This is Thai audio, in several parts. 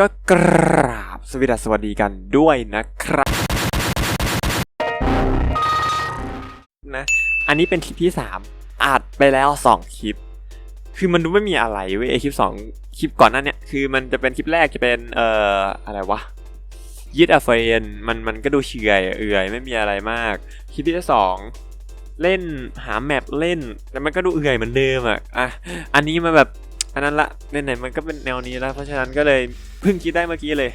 ก็กราบสวัสดีสวัสดีกันด้วยนะครับนะอันนี้เป็นคลิปที่ 3อัดไปแล้ว 2 คลิป คือมันดูไม่มีอะไรเว้ยคลิป 2 คลิปก่อนหน้าเนี้ยคือมันจะเป็นคลิปแรกจะเป็นเอ่ออะไรวะยิดอเฟนมันมันก็ดูเฉยเอื่อยไม่มีอะไรมาก คลิปที่สองเล่นหาแมปเล่นแต่มันก็ดูเอื่อยเหมือนเดิมอะอะอันนี้มาแบบอันนั้นละไหนมันก็เป็นแนวนี้แล้วเพราะฉะนั้นก็เลย เพิ่งคิดได้เมื่อกี้เลย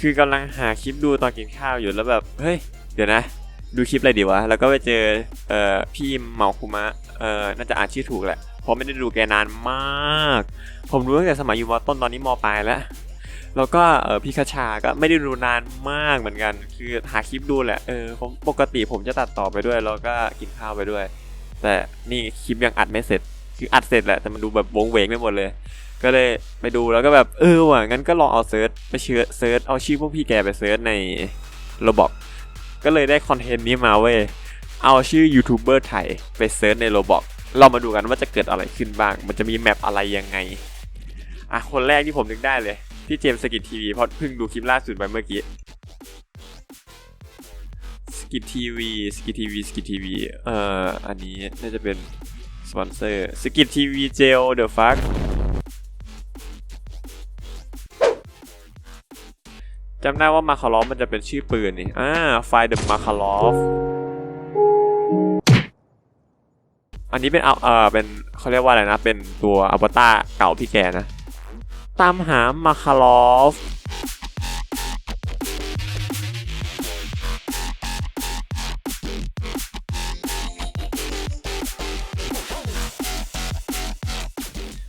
คือกำลังหาคลิปดูตอนกินข้าวอยู่แล้วแบบเฮ้ยเดี๋ยวนะ ดูคลิปอะไรดีวะแล้วก็ไปเจอเอ่อพี่เมาคุมะเอ่อน่าจะอ่านชื่อถูกแหละเพราะไม่ได้ดูแกนานมาก ผมรู้ตั้งแต่สมัยอยู่มต้นตอนนี้มปลายแล้วแล้วก็เออพี่คชาก็ไม่ได้ดูนานมากเหมือนกัน คือหาคลิปดูแหละเออผมปกติผมจะตัดต่อไปด้วย แล้วก็กินข้าวไปด้วย แต่นี่คลิปยังอัดไม่เสร็จ คืออัดเสร็จแหละแต่มันดูแบบวงเวงไปหมดเลย ก็เลยไปดูแล้วก็แบบเออว่ะงั้นก็ลองเอาเซิร์ชไปเชื้อเซิร์ชเอาชื่อพวกพี่แกไปเซิร์ชในโรบอกก็เลยได้คอนเทนต์นี้มาเว้ยเอาชื่อยูทูบเบอร์ไทยไปเซิร์ชในโรบอกเรามาดูกันว่าจะเกิดอะไรขึ้นบ้าง มันจะมีแมปอะไรยังไงอะคนแรกที่ผมนึกได้เลยพี่เจมส์สกิททีวีเพราะเพิ่งดูคลิปล่าสุดไปเมื่อกี้สกิททีวีสกิททีวีสกิททีวีเอ่ออันนี้น่าจะเป็นสปอนเซอร์สกิททีวีเจลเดอะฟัก จำได้ว่ามาคาลอฟมันจะเป็นชื่อปืนนี่ อ่า ไฟเดอะมาคาลอฟ อันนี้เป็นเอาเออเป็นเขาเรียกว่าอะไรนะ เป็นตัวอวตารเก่าพี่แกนะ ตามหามาคาลอฟ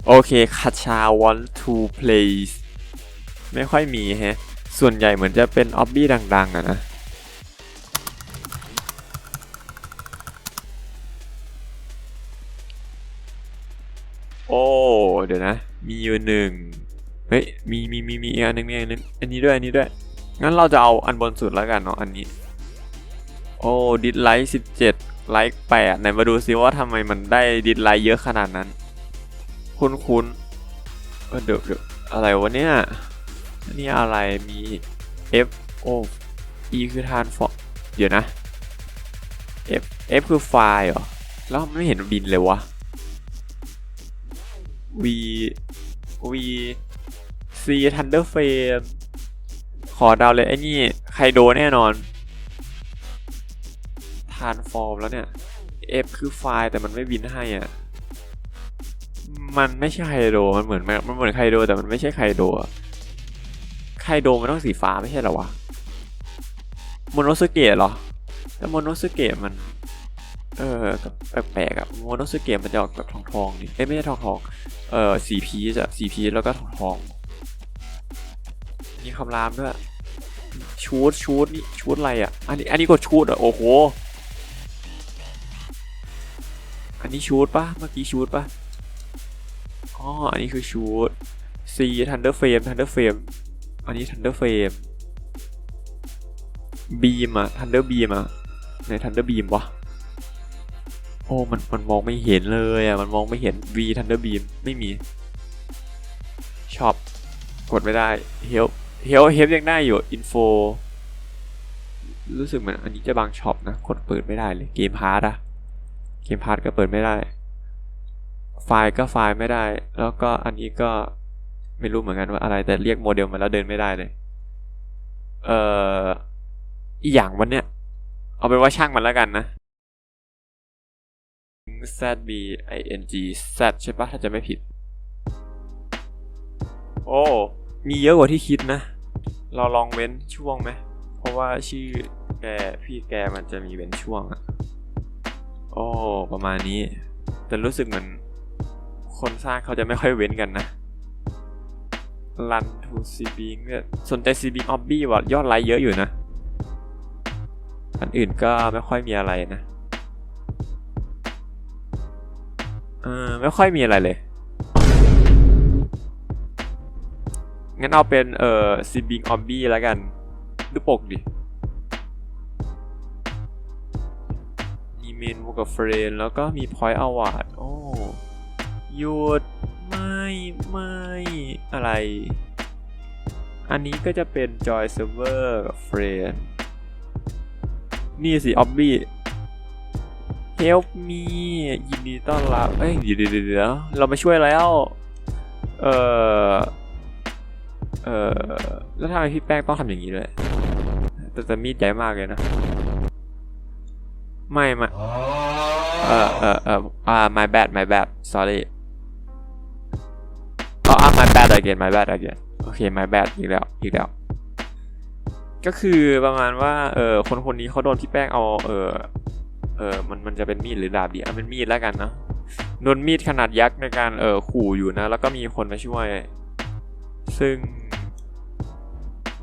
โอเคคาชา want to play ไม่ค่อยมีแฮะ ส่วนใหญ่เหมือนจะเป็นออบบี้ดัง ๆอะนะโอ้เดี๋ยวนะ มีอยู่หนึ่งเฮ้ยมีมีมีมีอีกอันหนึงมีอันนึงอันนี้ด้วยอันนี้ด้วย งั้นเราจะเอาอันบนสุดแล้วกันเนาะอันนี้ โอ้ดิสไลค์สิบเจ็ดไลค์แปดไหนมาดูซิว่าทำไมมันได้ดิสไลค์เยอะขนาดนั้น คุ้นคุ้นๆเดี๋ยวเดี๋ยวอะไรวะเนี่ย นนี้อะไรมี F O E คือทานฟอเดี๋ยวนะ F F คือไฟล์เหรอ แล้วไม่เห็นบินเลยวะ V V C Thunder Frame ขอดาวเลยไอ้นี่ไคโดแน่นอนทานฟอร์มแล้วเนี่ย F คือไฟล์แต่มันไม่บินให้อะมันไม่ใช่ไคโดมันเหมือนมันเหมือนไคโดแต่มันไม่ใช่ไคโดอะ ไคโดมันต้องสีฟ้าไม่ใช่หรอวะโมโนสเกะเหรอ แต่โมโนสเกะมัน เออแปลกๆอะโมโนสเกะมันจะออกแบบทองทองๆนี่เอ้ยไม่ใช่ทองทองๆเออสีพีชอะสีพีชแล้วก็ทองทองมีคำรามด้วยชูดชูดนี่ชูดอะไรอะอันนี้อันนี้ก็ชูดอะโอ้โหอันนี้ชูดปะเมื่อกี้ชูดปะอ๋ออันนี้คือชูด C Thunder Frame Thunder Frame อัน อันนี้ Thunder Frame Beam อะ Thunder Beam อะใน Thunder Beam วะโอ้มันมันมองไม่เห็นเลยอะมันมองไม่เห็น V Thunder Beam ไม่มีช็อปกดไม่ได้ Help Help Help ยังได้อยู่ Info รู้สึกเหมือนอันนี้จะบางช็อปนะกดเปิดไม่ได้เลยเกมพาร์ตอะเกมพาร์ตก็เปิดไม่ได้ ไฟล์ก็ไฟล์ไม่ได้ แล้วก็อันนี้ก็ ไม่รู้เหมือนกันว่าอะไรแต่เรียกโมเดลมาแล้วเดินไม่ได้เลย เอ่ออีกอย่างวันเนี้ย เอาเป็นว่าช่างมันแล้วกันนะ Z B I N G Z ใช่ปะถ้าจะไม่ผิด โอ้ มีเยอะกว่าที่คิดนะ เราลองเว้นช่วงไหม เพราะว่าชื่อแกพี่แกมันจะมีเว้นช่วงอะโอ้ ประมาณนี้ แต่รู้สึกเหมือนคนสร้างเขาจะไม่ค่อยเว้นกันนะ รันทูซีบิงเนี่ยสนใจซีบิงออบบี้ว่ะยอดไลค์เยอะอยู่นะ อันอื่นก็ไม่ค่อยมีอะไรนะเออไม่ค่อยมีอะไรเลย งั้นเอาเป็นเอ่อซีบิงออบบี้แล้วกัน ดูปกดิ มีเมนูกับเฟรนแล้วก็มีพอยต์อวาร์ดโอ้หยุด ไม่ไม่อะไร อันนี้ก็จะเป็น Joy Server กับ Friend นี่สิ o b b y Help me ยินดีต้อนรับเอ้ยเดี๋ยวเดี๋ยวเดี๋ยวเรามาช่วยแล้ว เออเออแล้วทำไมพี่แป้งต้องทำอย่างนี้ด้วยแต่มีดใหญ่มากเลยนะ ไม่ไม่เออเออเอออ่า my bad my bad sorry again my bad again โอเค my bad อีกแล้วอีกแล้ว ก็คือประมาณว่าเออคนคนนี้เขาโดนพี่แป้งเอาเออเออมันมันจะเป็นมีดหรือดาบดีอะเป็นมีดแล้วกันเนาะโดนมีดขนาดยักษ์ในการเออขู่อยู่นะ แล้วก็มีคนมาช่วย ซึ่ง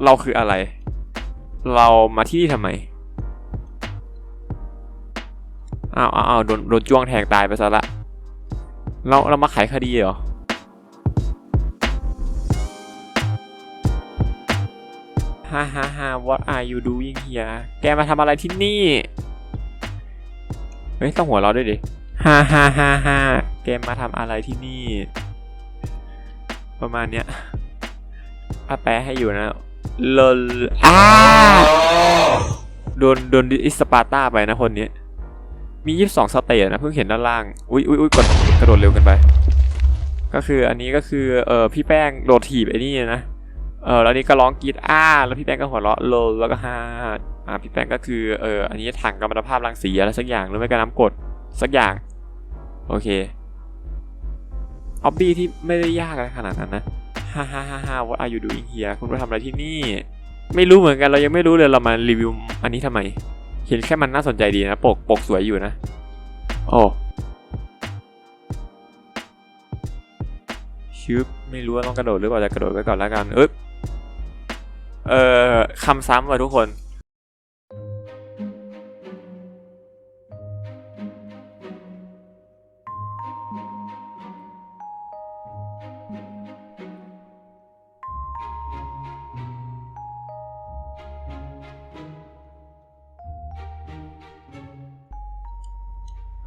เราคืออะไร เรามาที่นี่ทำไมอาวอ้าวอ้าวโดนโดนจ้วงแทงตายไปซะละเราเรามาไขคดีเหรอ ฮ่าฮ่าฮ่า what are you doing here แกมาทำอะไรที่นี่ เฮ้ย ต้องหัวเราะด้วยดิ ฮ่าฮ่าฮ่าฮ่าแกมาทำอะไรที่นี่ ประมาณเนี้ยอาแปลให้อยู่นะลลอ้าโดนโดนอิสปาร์ตาไปนะคนนี้ มี22สเตจนะเพิ่งเห็นด้านล่าง อุ้ยอุ้ยอุ้ยกดกระโดดเร็วเกันไป ก็คืออันนี้ก็คือเออพี่แป้งโดดถีบไอ้นี่นะ เออแล้วนี่ก็ร้องกรีดอ้า แล้วพี่แป้งก็หัวเราะโลแล้วก็ฮ่าอ่าพี่แป้งก็คือเอออันนี้ถังกัมมันตภาพรังสีอะไรสักอย่างหรือไม่ก็น้ำกรดสักอย่างโอเคออบบี้ที่ไม่ได้ยากอะไรขนาดนั้นนะฮ่าฮ่าฮ่าฮ่า what are you doing here คุณมาทำอะไรที่นี่ ไม่รู้เหมือนกันเรายังไม่รู้เลยเรามารีวิวอันนี้ทำไม เห็นแค่มันน่าสนใจดีนะ ปกปกสวยอยู่นะ โอ้ชืบไม่รู้ว่าต้องกระโดดหรือเปล่าจะกระโดดไว้ก่อนแล้วกันอึ๊บ เอ่อคำซ้ำว่ะทุกคน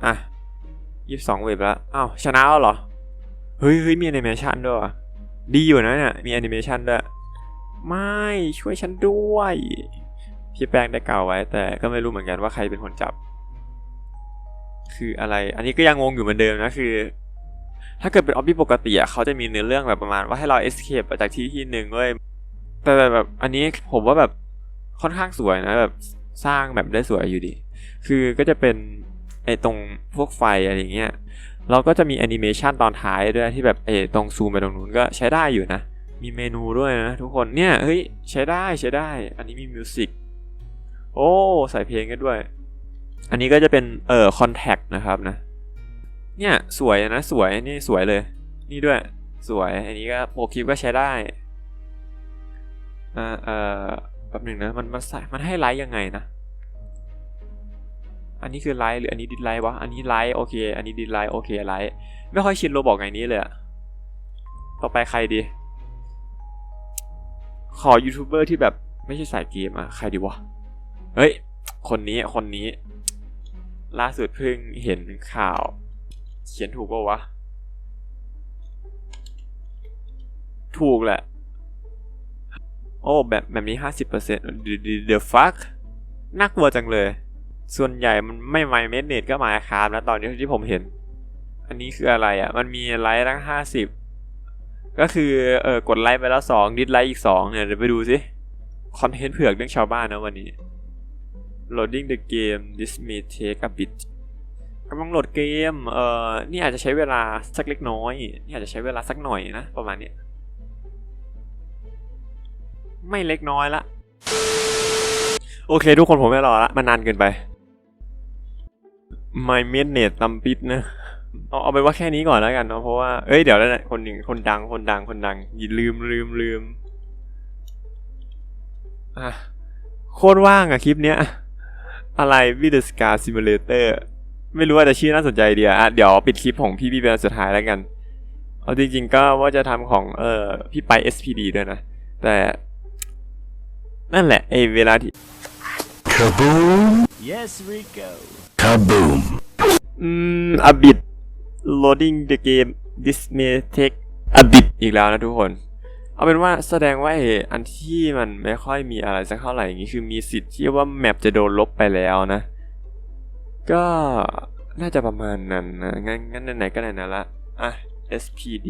อะยี่สิบสองเว็บแล้ว อ้าว ชนะแล้วเหรอ เฮ้ยเฮ้ยมีแอนิเมชันด้วยว่ะดีอยู่นะเนี่ย มีแอนิเมชันด้วย ไม่ช่วยฉันด้วย พี่แป้งได้กล่าวไว้ แต่ก็ไม่รู้เหมือนกันว่าใครเป็นคนจับ คืออะไร อันนี้ก็ยังงงอยู่เหมือนเดิมนะคือ ถ้าเกิดเป็นออบบี้ปกติอะเขาจะมีเนื้อเรื่องแบบประมาณว่าให้เรา escape จากที่ที่หนึ่งเว้ยแต่แบบอันนี้ผมว่าแบบค่อนข้างสวยนะแบบสร้างแบบได้สวยอยู่ดี คือก็จะเป็นไอ้ตรงพวกไฟอะไรเงี้ยเราก็จะมีแอนิเมชันตอนท้ายด้วยที่แบบเออตรงซูมไปตรงนู้นก็ใช้ได้อยู่นะ มีเมนูด้วยนะทุกคนเนี่ยเฮ้ยใช้ได้ใช้ได้ อันนี้มีมิวสิกโอ้ใส่เพลงกันด้วย อันนี้ก็จะเป็นเอ่อคอนแทคนะครับนะ เนี่ยสวยนะสวยนี่สวยเลย นี่ด้วยสวยอันนี้ก็โปรคลิปก็ใช้ได้อ่าเอ่อแป๊บหนึ่งนะมันมันใส่มันให้ไลค์ยังไงนะ อันนี้คือไลค์หรืออันนี้ดิสไลค์วะอันนี้ไลค์โอเค อันนี้ดิสไลค์โอเคไลค์ไม่ค่อยชินโรบอกไงนี้เลยอะต่อไปใครดี ขอยูทูบเบอร์ที่แบบไม่ใช่สายเกมอะใครดีวะ เฮ้ย คนนี้คนนี้ ล่าสุดเพิ่งเห็นข่าว เขียนถูกปะวะ ถูกแหละ โอ้ แบบแบบนี้ห้าสิบเปอร์เซ็นต์ the fuck น่ากลัวจังเลย ส่วนใหญ่มันไม่ไมเมดเนตก็มาคาร์นะตอนนี้ที่ผมเห็น อันนี้คืออะไรอะ่ะ มันมีไลค์ตั้งห้าสิบ ก็คือเออกดไลค์ไปแล้วสองดิสไลค์อีกสองเนี่ยเดี๋ยวไปดูสิคอนเทนต์เผือกเรื่องชาวบ้านนะวันนี้ loading the game this may take a bit กำลังโหลดเกม เอ่อ นี่อาจจะใช้เวลาสักเล็กน้อย นี่อาจจะใช้เวลาสักหน่อยนะ ประมาณนี้ ไม่เล็กน้อยละ โอเค ทุกคนผมไม่รอละ มันนานเกินไป My m i d n e t ตำปิดนะ เอาเอาไปนว่าแค่นี้ก่อนแล้วกันเนาะเพราะว่าเอ้ยเดี๋ยวแล้วนะคนหนึ่งคนดังคนดังคนดังอย่าลืมลืมลืมอะโคตรว่างอะคลิปเนี้ยอะไรวิดสกาซิมูเลเตอร์ไม่รู้ว่าจะชื่อน่าสนใจเดียวอะเดี๋ยวปิดคลิปของพี่พี่เป็นอันสุดท้ายแล้วกันเอาจริง ๆ ก็ว่าจะทำของเออพี่ไป SPD ด้วยนะ แต่นั่นแหละไอเวลาที่ Kaboom! Yes, Rico. Kaboom! อืม a bit loading the game this may take a bit อีกแล้วนะทุกคน เอาเป็นว่าแสดงว่าไอ้อันที่มันไม่ค่อยมีอะไรสักเท่าไหร่อย่างนี้คือมีสิทธิ์ที่ว่าแมปจะโดนลบไปแล้วนะ ก็น่าจะประมาณนั้นนะงั้นงั้นไหนๆก็ไหนๆละอะ SPD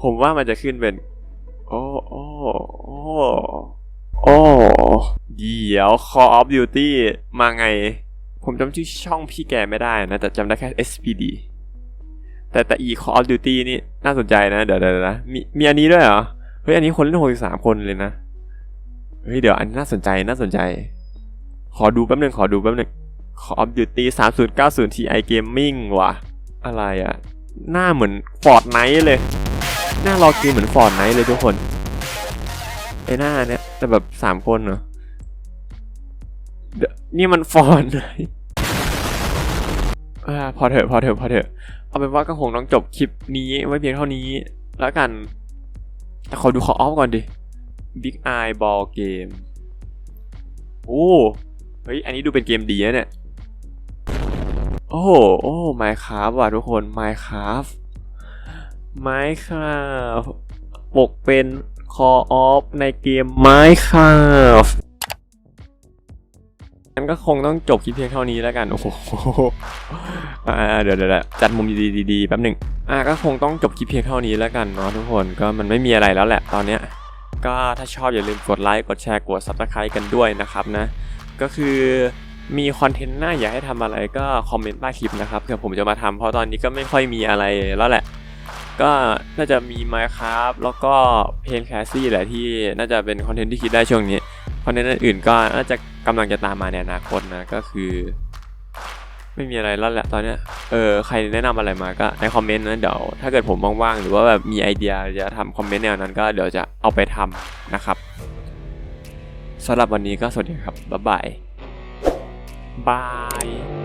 ผมว่ามันจะขึ้นเป็น โอ้โอ้โอ้โอ้เดี๋ยว Call of Duty มาไง ผมจำชื่อช่องพี่แกไม่ได้นะ แต่จำได้แค่ SPD แต่แต่ e Call of Duty นี่น่าสนใจนะ เดี๋ยวเดี๋ยวนะมีมีอันนี้ด้วยเหรอ เฮ้ย อันนี้คนเล่นหกสิบสามคนเลยนะ เฮ้ย เดี๋ยวอันนี้น่าสนใจน่าสนใจ ขอดูแป๊บหนึงขอดูแป๊บหนึง Call of Duty 3090 Ti Gaming ว่ะ อะไรอะหน้าเหมือน Fortnite เลย หน้ารอเกมเหมือน Fortnite เลยทุกคนไอหน้าเนี้ยแต่แบบสามคนเหรอ นี่มัน Fortnite อ่าพอเถอะพอเถอะพอเถอะเอาเป็นว่าก็คงต้องจบคลิปนี้ไว้เพียงเท่านี้ แล้วกัน แต่ขอดูขอออฟก่อนดิ Big Eye Ball Game โอ้เฮ้ย อันนี้ดูเป็นเกมดีนะเนี่ย โอ้โหโอ้ Minecraft ว่ะทุกคน Minecraft Minecraft ปกเป็น Call of ในเกม Minecraft งั้นก็คงต้องจบคลิปเพียงเท่านี้แล้วกัน โอ้โหอ่าเดี๋ยวเดี๋ยวจัดมุมดีๆๆแป๊บหนึ่งอ่าก็คงต้องจบคลิปเพียงเท่านี้แล้วกันเนาะทุกคนก็มันไม่มีอะไรแล้วแหละตอนเนี้ยก็ถ้าชอบอย่าลืมกดไลค์กดแชร์กด subscribe กันด้วยนะครับนะ ก็คือมีคอนเทนต์หน้าอยากให้ทำอะไรก็คอมเมนต์ใต้คลิปนะครับเผื่อผมจะมาทำเพราะตอนนี้ก็ไม่ค่อยมีอะไรแล้วแหละ ก็น่าจะมี Minecraft แล้วก็เพนแคสซี่แหละที่น่าจะเป็นคอนเทนต์ที่คิดได้ช่วงนี้ อนเทนต์อื่นก็น่าจะกำลังจะตามมาในอนาคตนะก็คือ ไม่มีอะไรแล้วแหละตอนเนี้ยเออใครแนะนำอะไรมาก็ในคอมเมนต์นะเดี๋ยวถ้าเกิดผมว่างๆหรือว่าแบบมีไอเดียจะทำคอมเมนต์แนวนั้นก็เดี๋ยวจะเอาไปทำนะครับสำหรับวันนี้ก็สวัสดีครับบ๊ายบายบาย